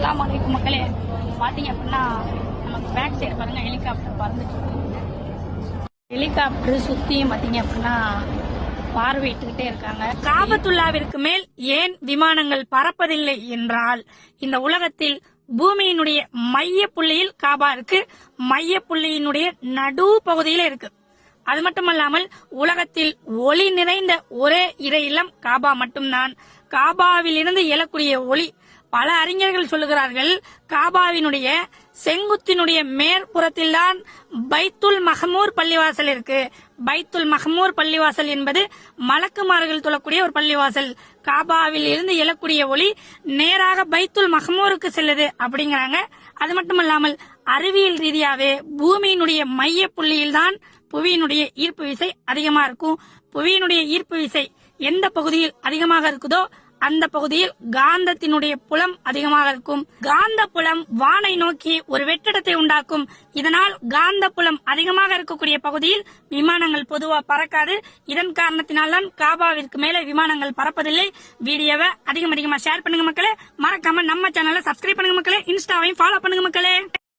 அஸ்லாம் வலைக்கும் மக்களே. பார்த்தீங்க அப்படின்னா நமக்கு பேக் சைடு பாருங்க ஹெலிகாப்டர் பறந்துட்டு ஹெலிகாப்டர் சுத்தியும் பார்த்தீங்க அப்படின்னா பார்வையிட்டுக்கிட்டே இருக்காங்க. காபத்துல்லாவிற்கு மேல் ஏன் விமானங்கள் பறப்பதில்லை என்றால் இந்த உலகத்தில் பூமியினுடைய மைய புள்ளியில் காபா இருக்கு. மைய புள்ளியினுடைய நடு பகுதியில இருக்கு. அது மட்டுமல்லாமல் உலகத்தில் ஒளி நிறைந்த ஒரே இறை இல்லம் காபா மட்டும்தான். காபாவிலிருந்து எழக்கூடிய ஒளி பல அறிஞர்கள் சொல்லுகிறார்கள் காபாவினுடைய செங்குத்தினுடைய மேற்புறத்தில்தான் பைத்துல் மஹமூர் பள்ளிவாசல் இருக்கு. பைத்துல் மஹமூர் பள்ளிவாசல் என்பது மலக்குமார்கள் தொழக்கூடிய ஒரு பள்ளிவாசல். காபாவில் இருந்து எழக்கூடிய ஒளி நேராக பைத்துல் மஹமூருக்கு செல்லுது அப்படிங்கிறாங்க. அது மட்டுமல்லாமல் அறிவியல் ரீதியாவே பூமியினுடைய மைய புள்ளியில்தான் புவியினுடைய ஈர்ப்பு விசை அதிகமா இருக்கும். புவியினுடைய ஈர்ப்பு விசை எந்த பகுதியில் அதிகமாக இருக்குதோ அந்த பகுதியில் காந்தத்தினுடைய புலம் அதிகமாக இருக்கும். காந்த புலம் வானை நோக்கி ஒரு வெற்றிடத்தை உண்டாக்கும். இதனால் காந்த புலம் அதிகமாக இருக்கக்கூடிய பகுதியில் விமானங்கள் பொதுவாக பறக்காது. இதன் காரணத்தினால்தான் காபாவிற்கு மேலே விமானங்கள் பறப்பதில்லை. வீடியோவை அதிகம் அதிகமா ஷேர் பண்ணுங்க மக்களே. மறக்காம நம்ம சேனலை சப்ஸ்கிரைப் பண்ணுங்க மக்களே. இன்ஸ்டாவையும் ஃபாலோ பண்ணுங்க மக்களே.